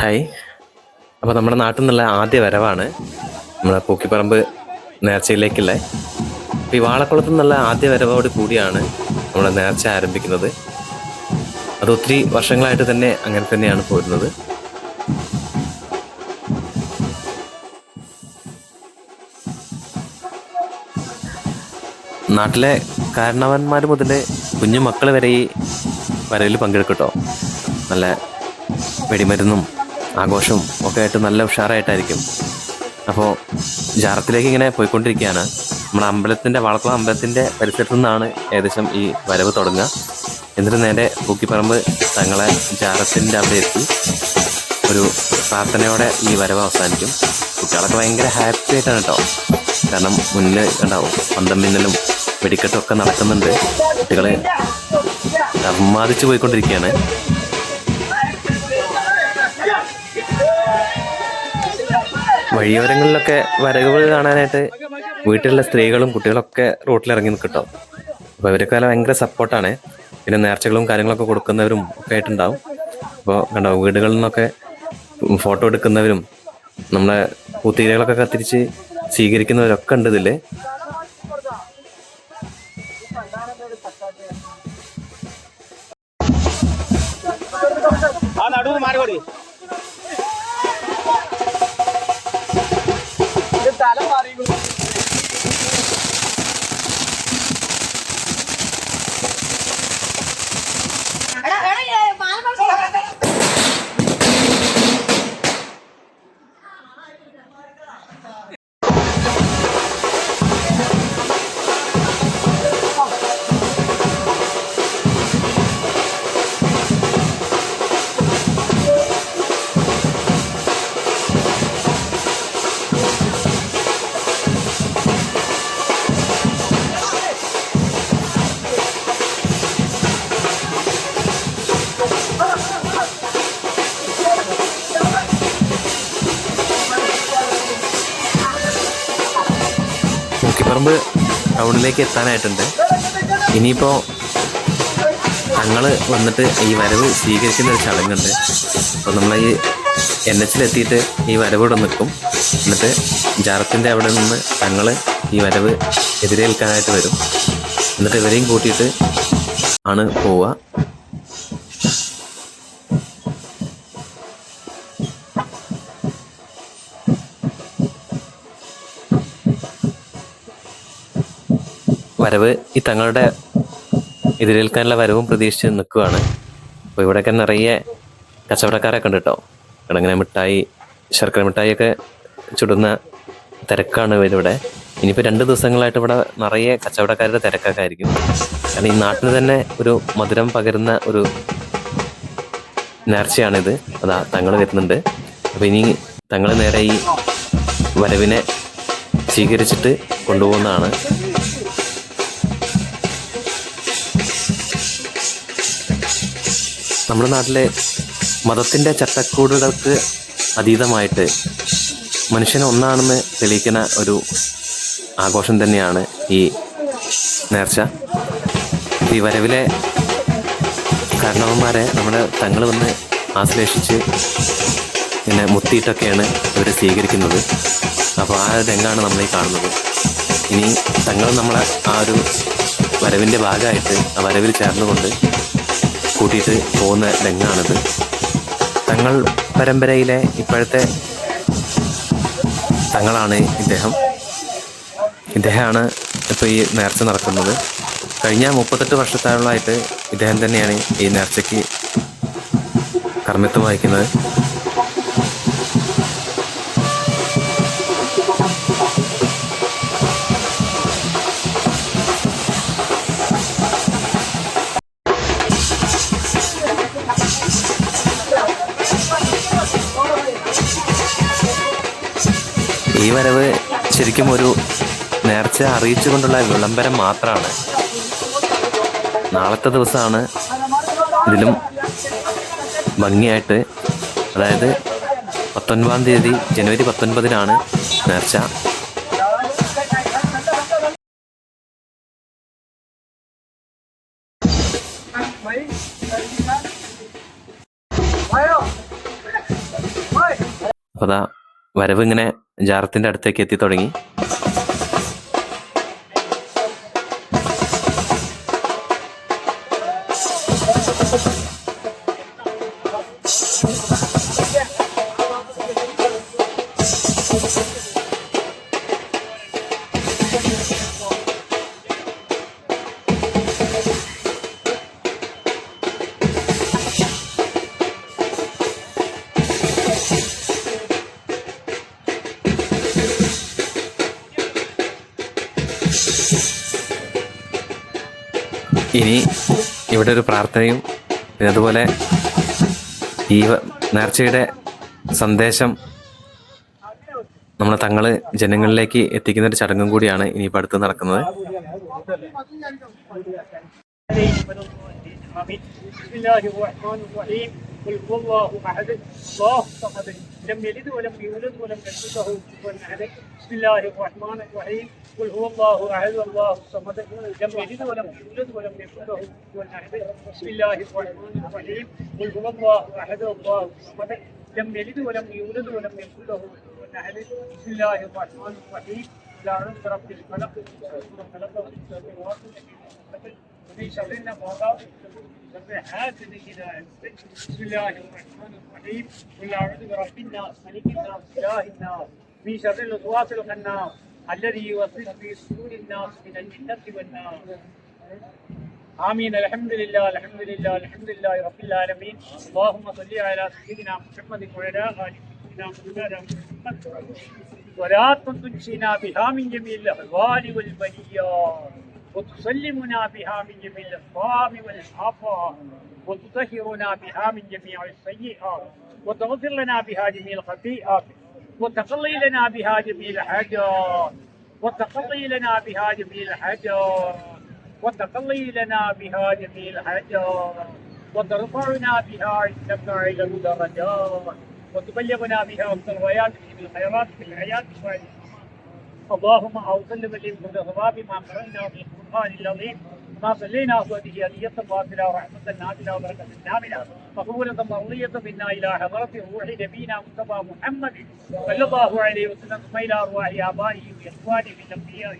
Hi. അപ്പോൾ നമ്മുടെ നാട്ടിൽ നിന്നുള്ള ആദ്യ വരവാണ് നമ്മുടെ പൂക്കിപ്പറമ്പ് നേർച്ചയിലേക്കുള്ള. അപ്പോൾ ഈ വാളക്കുളത്ത് നിന്നുള്ള ആദ്യ വരവോട് കൂടിയാണ് നമ്മുടെ നേർച്ച ആരംഭിക്കുന്നത്. അത് ഒത്തിരി വർഷങ്ങളായിട്ട് തന്നെ അങ്ങനെ തന്നെയാണ് പോരുന്നത്. നാട്ടിലെ കാരണവന്മാർ മുതൽ കുഞ്ഞു മക്കൾ വരെ ഈ വരവിൽ പങ്കെടുക്കട്ടോ. നല്ല വെടിമരുന്നും ആഘോഷവും ഒക്കെ ആയിട്ട് നല്ല ഉഷാറായിട്ടായിരിക്കും. അപ്പോൾ ജാറത്തിലേക്ക് ഇങ്ങനെ പോയിക്കൊണ്ടിരിക്കുകയാണ്. നമ്മുടെ അമ്പലത്തിന്റെ വളക്കുള അമ്പലത്തിന്റെ പരിസരത്തു നിന്നാണ് ഏകദേശം ഈ വരവ് തുടങ്ങുക. എന്നിട്ട് നേരെ പൂക്കിപ്പറമ്പ് തങ്ങളെ ജാറത്തിന്റെ അവിടെ എത്തി. ഒരു പ്രാർത്ഥനയോടെ ഈ വരവ് അവസാനിക്കും. കുട്ടികളൊക്കെ ഭയങ്കര ഹാപ്പി ആയിട്ടാണ് കേട്ടോ. കാരണം മുന്നിൽ ഉണ്ടാവും പന്തം മിന്നലും വെടിക്കെട്ടും ഒക്കെ നടക്കുന്നുണ്ട്. കുട്ടികൾ അർമാദിച്ചു പോയിക്കൊണ്ടിരിക്കുകയാണ്. വഴിയോരങ്ങളിലൊക്കെ വരവുകൾ കാണാനായിട്ട് വീട്ടിലുള്ള സ്ത്രീകളും കുട്ടികളൊക്കെ റോട്ടിലിറങ്ങി നിൽക്കട്ടോ. അപ്പോൾ ഇവരൊക്കെ ഭയങ്കര സപ്പോർട്ടാണ്. പിന്നെ നേർച്ചകളും കാര്യങ്ങളൊക്കെ കൊടുക്കുന്നവരും ഒക്കെ ആയിട്ടുണ്ടാവും. അപ്പോൾ കണ്ടോ വീടുകളിൽ നിന്നൊക്കെ ഫോട്ടോ എടുക്കുന്നവരും നമ്മളെ പൂത്തീരകളൊക്കെ കത്തിരിച്ച് സ്വീകരിക്കുന്നവരൊക്കെ ഉണ്ട് ഇതിൽ ആ നടുവ് മാറി. കൊടു തല മുക്കിപ്പറമ്പ് ടൗണിലേക്ക് എത്താനായിട്ടുണ്ട്. ഇനിയിപ്പോൾ തങ്ങൾ വന്നിട്ട് ഈ വരവ് സ്വീകരിക്കുന്ന ഒരു ചടങ്ങുണ്ട്. അപ്പോൾ നമ്മൾ ഈ എൻ എച്ചിലെത്തിയിട്ട് ഈ വരവ് ഇവിടെ നിൽക്കും. എന്നിട്ട് ജാറത്തിന്റെ അവിടെ നിന്ന് തങ്ങൾ ഈ വരവ് എതിരേൽക്കാനായിട്ട് വരും. എന്നിട്ട് ഇവരെയും കൂട്ടിയിട്ട് ആണ് പോവുക. വരവ് ഈ തങ്ങളുടെ എതിരേൽക്കാനുള്ള വരവും പ്രതീക്ഷിച്ച് നിൽക്കുകയാണ് അപ്പോൾ ഇവിടെയൊക്കെ നിറയെ കച്ചവടക്കാരൊക്കെ ഉണ്ട് കേട്ടോ. ഇടങ്ങനെ മിഠായി ശർക്കര മിഠായിയൊക്കെ ചുടുന്ന തിരക്കാണ് ഇവരിവിടെ. ഇനിയിപ്പോൾ രണ്ട് ദിവസങ്ങളായിട്ട് ഇവിടെ നിറയെ കച്ചവടക്കാരുടെ തിരക്കൊക്കെ ആയിരിക്കും. കാരണം ഈ നാട്ടിന് തന്നെ ഒരു മധുരം പകരുന്ന ഒരു നേർച്ചയാണിത്. അതാ തങ്ങൾ വരുന്നുണ്ട്. അപ്പോൾ ഇനി തങ്ങൾ നേരെ ഈ വരവിനെ സ്വീകരിച്ചിട്ട് കൊണ്ടുപോകുന്നതാണ്. നമ്മുടെ നാട്ടിലെ മതത്തിന്റെ ചട്ടക്കൂടുകൾക്ക് അതീതമായിട്ട് മനുഷ്യൻ ഒന്നാണെന്ന് തെളിയിക്കുന്ന ഒരു ആഘോഷം തന്നെയാണ് ഈ നേർച്ച. ഈ വരവിലെ കാരണവന്മാരെ നമ്മുടെ തങ്ങൾ വന്ന് ആശ്ലേഷിച്ച് പിന്നെ മുത്തിയിട്ടൊക്കെയാണ് ഇവർ സ്വീകരിക്കുന്നത്. അപ്പോൾ ആ നമ്മൾ ഈ കാണുന്നത്. ഇനി തങ്ങൾ നമ്മളെ ആ ഒരു വരവിന്റെ ഭാഗമായിട്ട് ആ വരവിൽ ചേർന്നുകൊണ്ട് കൂട്ടിയിട്ട് പോകുന്ന രംഗമാണിത് തങ്ങൾ പരമ്പരയിലെ ഇപ്പോഴത്തെ തങ്ങളാണ് ഇദ്ദേഹം. ഇദ്ദേഹമാണ് ഇപ്പോൾ ഈ നേർച്ച നടക്കുന്നത്. കഴിഞ്ഞ മുപ്പത്തെട്ട് വർഷത്തോളമായിട്ട് ഇദ്ദേഹം തന്നെയാണ് ഈ നേർച്ചയ്ക്ക് കർമ്മിത്വം വഹിക്കുന്നത്. ഈ വരവ് ശരിക്കും ഒരു നേർച്ച അറിയിച്ചുകൊണ്ടുള്ള വിളംബരം മാത്രമാണ് നാളത്തെ ദിവസമാണ് ഇതിലും ഭംഗിയായിട്ട് അതായത് പത്തൊൻപതാം തീയതി ജനുവരി പത്തൊൻപതിനാണ് നേർച്ച. അപ്പതാ വരവ് ഇങ്ങനെ ജാറത്തിന്റെ അടുത്തേക്ക് എത്തി തുടങ്ങി. ഇനി ഇവിടെ ഒരു പ്രാർത്ഥനയും പിന്നെ അതുപോലെ ഈ നേർച്ചയുടെ സന്ദേശം നമ്മൾ തങ്ങൾ ജനങ്ങളിലേക്ക് എത്തിക്കുന്ന ഒരു ചടങ്ങും കൂടിയാണ് ഇനിയിപ്പോൾ അടുത്ത് നടക്കുന്നത്. آمين بسم الله الرحمن الرحيم. قل هو الله أحد. الله الصمد لم يلد ولم يولد ولم يكن له كفوا أحد. بسم الله الرحمن الرحيم. قل هو الله أحد. الله الصمد لم يلد ولم يولد ولم يكن له كفوا أحد. بسم الله الرحمن الرحيم. قل هو الله أحد. الله الصمد لم يلد ولم يولد ولم يكن له كفوا أحد. بسم الله الرحمن الرحيم. لا رب الفلق. خلق السماوات والارض في شرنا شر حاسد إذا حسد بسم الله الرحمن الرحيم قل أعوذ برب الناس ملك الناس إله الناس في شر الوسواس الخناس الذي يوسوس في صدور الناس من الجنة والناس آمين. الحمد لله الحمد لله الحمد لله رب العالمين. اللهم صل على سيدنا محمد وعلى آل سيدنا محمد. ولا تنسينا بها من جميع الأهوال والبليات. وتسلمنا بها من جميع الأسقام والآفات وتطهرنا بها من جميع السيئات وتغفر لنا بها جميع الخطيئات وتقضي لنا بها جميع الحاجات وتقضي لنا بها جميع الحاجات وتقضي لنا بها جميع الحاجات وترفعنا بها عندك إلى الدرجات وتبلغنا بها الغايات من الخيرات في الحياة اللهم اوصل لي ثواب ما قرأنا في القرآن العظيم. ما صلينا به هدية باطلة ورحمة نازلة وبركة ناملة مقبولة مرضية منا إلى حضرة روح نبينا مصطفى محمد صلى الله عليه وسلم ثم إلى أرواح آبائه وإخوانه من الأنبياء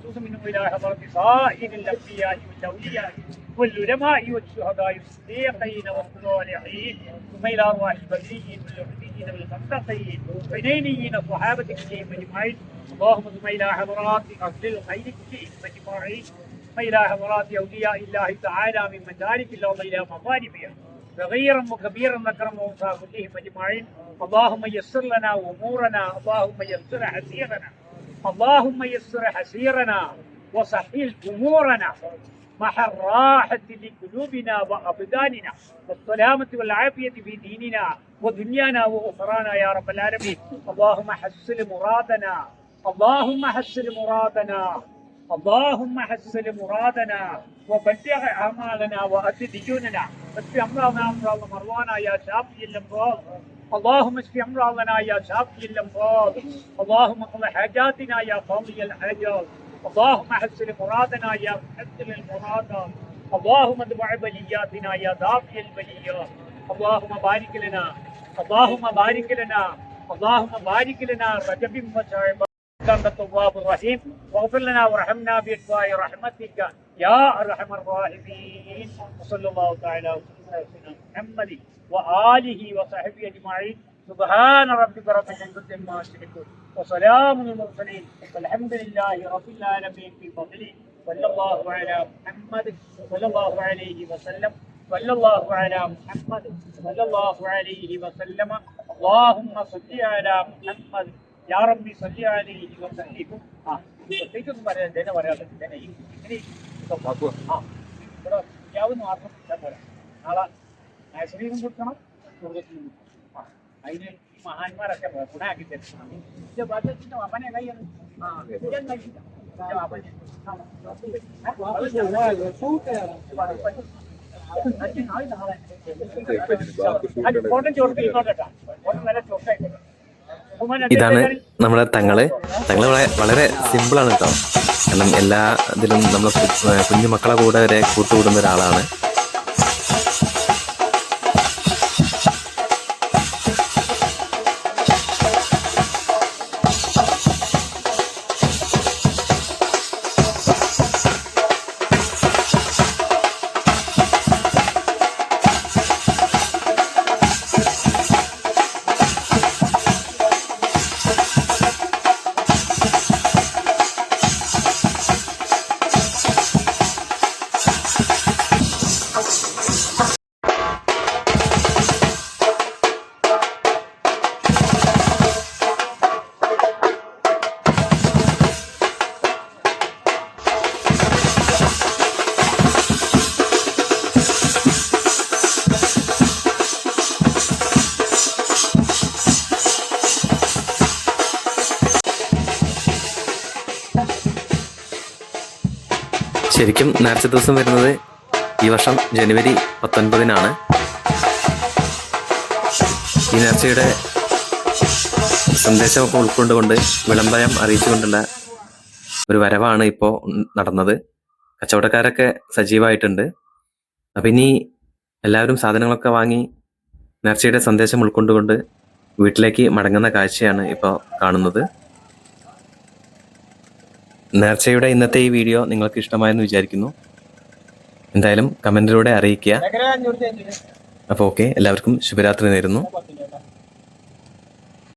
خصوصا منهم إلى حضرة صائر الأنبياء والأولياء والعلماء والشهداء والصديقين والصالحين ثم إلى أرواح البدريين والوحديين والخندقين والحنينيين الصحابة كلهم أجمعين. اللهم ثم إلى حضرات أهل الخير كلهم أجمعين ثم إلى حضرات أولياء الله تعالى من مدارك الأرض إلى مغاربها. صغيرا وكبيرا ذكرا وأنثى كلهم أجمعين اللهم يسر لنا أمورنا اللهم يسر حسيرنا اللهم يسر حسيرنا وسهل أمورنا. مع الراحة لقلوبنا وأبداننا. والسلامة والعافية في ديننا ودنيانا وأخرانا يا رب العالمين. اللهم حسن مرادنا اللهم حسن مرادنا. اللهم حسن مرادنا. وبلغ أعمالنا وأد ديوننا. واشف أمراضنا أمراض مروانا يا شافي الأمراض اللهم اشف امراضنا يا شافي الامراض اللهم اقض حاجاتنا يا قاضي الحاجات. اللهم حسن مرادنا يا محسن المرادات اللهم ادفع بلياتنا يا دافع البليات. اللهم بارك لنا. اللهم بارك لنا. اللهم بارك لنا. رجب وشعبان انت التواب الرحيم واغفر لنا وارحمنا بإتباع رحمتك يا ارحم الراحمين وصلى الله تعالى وسلم على سيدنا محمد وآله وصحبه أجمعين سبحان ربك رب العزة عما يصفون وسلام على المرسلين والحمد لله رب العالمين في فضله صلى الله على محمد صلى الله عليه وسلم صلى الله على محمد صلى الله عليه وسلم اللهم صل على محمد യാ റബ്ബി സല്യാലി വസല്ലീം ആ പ്രത്യേകിച്ചൊന്നും പറയാൻ ജന പറയാതെ ജന ഈ ഇങ്ങനെ ആ ഇവിടെ ചെയ്യാവുന്ന മാത്രം ഞാൻ പോരാ നാളെ ശരീരം കൊടുക്കണം സ്വർഗത്തിൽ കൊടുക്കണം ആ അതിന് ഈ മഹാന്മാരൊക്കെ ഗുണാക്കി തരണം ഇതിന്റെ ഭാഗത്തിന്റെ അപ്പനെ കൈയാണ് ആ ഞാൻ കഴിച്ചില്ല ചോട്ട് ഇങ്ങോട്ടാ ചോട്ടായിക്കോട്ടെ ഇതാണ് നമ്മുടെ തങ്ങൾ. തങ്ങൾ വളരെ സിമ്പിളാണ് കേട്ടോ കാരണം എല്ലാ ഇതിലും നമ്മൾ കുഞ്ഞു മക്കളെ കൂടെ വരെ കൂട്ടുകൂടുന്ന ഒരാളാണ്. ശരിക്കും നേർച്ച ദിവസം വരുന്നത് ഈ വർഷം ജനുവരി പത്തൊൻപതിനാണ്. ഈ നേർച്ചയുടെ സന്ദേശമൊക്കെ ഉൾക്കൊണ്ടുകൊണ്ട് വിളംബരം അറിയിച്ചുകൊണ്ടുള്ള ഒരു വരവാണ് ഇപ്പോൾ നടന്നത്. കച്ചവടക്കാരൊക്കെ സജീവമായിട്ടുണ്ട് അപ്പം ഇനി എല്ലാവരും സാധനങ്ങളൊക്കെ വാങ്ങി നേർച്ചയുടെ സന്ദേശം ഉൾക്കൊണ്ടുകൊണ്ട് വീട്ടിലേക്ക് മടങ്ങുന്ന കാഴ്ചയാണ് ഇപ്പോൾ കാണുന്നത്. നേർച്ചയുടെ ഇന്നത്തെ ഈ വീഡിയോ നിങ്ങൾക്ക് ഇഷ്ടമായെന്ന് വിചാരിക്കുന്നു. എന്തായാലും കമന്റിലൂടെ അറിയിക്കുക. അപ്പോൾ ഓക്കെ എല്ലാവർക്കും ശുഭരാത്രി നേരുന്നു.